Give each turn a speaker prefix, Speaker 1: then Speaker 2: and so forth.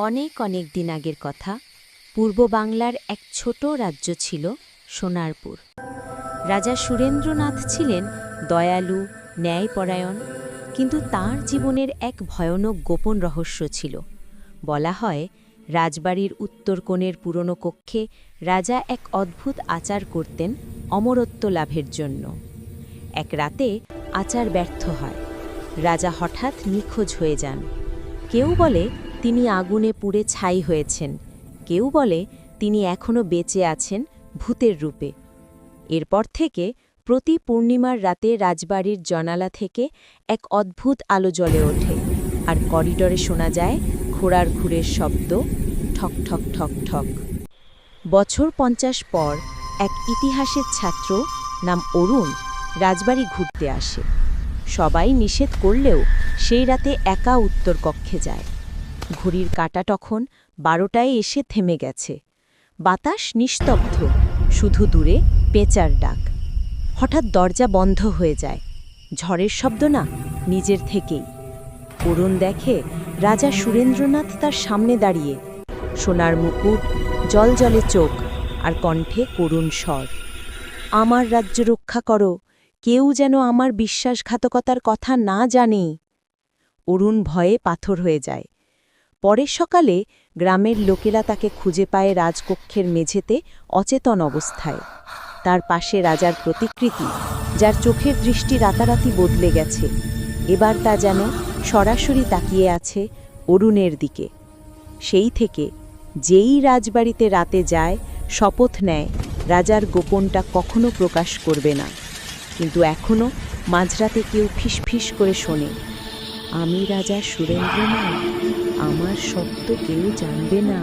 Speaker 1: অনেক অনেক দিন আগের কথা, পূর্ব বাংলার এক ছোট রাজ্য ছিল সোনারপুর। রাজা সুরেন্দ্রনাথ ছিলেন দয়ালু, ন্যায়পরায়ণ, কিন্তু তার জীবনের এক ভয়ানক গোপন রহস্য ছিল। বলা হয়, রাজবাড়ির উত্তর কোণের পুরনো কক্ষে রাজা এক অদ্ভুত আচার করতেন অমরত্ব লাভের জন্য। এক রাতে আচার ব্যর্থ হয়। রাজা হঠাৎ নিখোঁজ হয়ে যান। কেউ বলে তিনি আগুনে পুড়ে ছাই হয়েছেন। কেউ বলে তিনি এখনও বেঁচে আছেন ভূতের রূপে। এরপর থেকে প্রতি পূর্ণিমার রাতে রাজবাড়ির জনালা থেকে এক অদ্ভুত আলো জ্বলে ওঠে আর করিডরে শোনা যায় ঘোড়ার ঘুরের শব্দ, ঠক ঠক ঠক ঠক। বছর পঞ্চাশ পর এক ইতিহাসের ছাত্র নাম অরুণ রাজবাড়ি ঘুরতে আসে। সবাই নিষেধ করলেও সেই রাতে একা উত্তর কক্ষে যায়। ঘড়ির কাঁটা তখন বারোটায় এসে থেমে গেছে। বাতাস নিস্তব্ধ, শুধু দূরে পেঁচার ডাক। হঠাৎ দরজা বন্ধ হয়ে যায়। ঝড়ের শব্দ না, নিজের থেকেই। অরুণ দেখে রাজা সুরেন্দ্রনাথ তার সামনে দাঁড়িয়ে। সোনার মুকুট, জল জলে চোখ, আর কণ্ঠে করুণ স্বর। আমার রাজ্য রক্ষা করো, কেউ যেন আমার বিশ্বাসঘাতকতার কথা না জানে। অরুণ ভয়ে পাথর হয়ে যায়। পরের সকালে গ্রামের লোকেরা তাকে খুঁজে পায় রাজকক্ষের মেঝেতে অচেতন অবস্থায়। তার পাশে রাজার প্রতিকৃতি, যার চোখের দৃষ্টি রাতারাতি বদলে গেছে। এবার তা যেন সরাসরি তাকিয়ে আছে অরুণের দিকে। সেই থেকে যেই রাজবাড়িতে রাতে যায়, শপথ নেয়, রাজার গোপনটা কখনো প্রকাশ করবে না। কিন্তু এখনও মাঝরাতে কেউ ফিসফিস করে শোনে। আমি রাজা সুরেন্দ্রনাথ আমার সত্য কেউ জানবে না।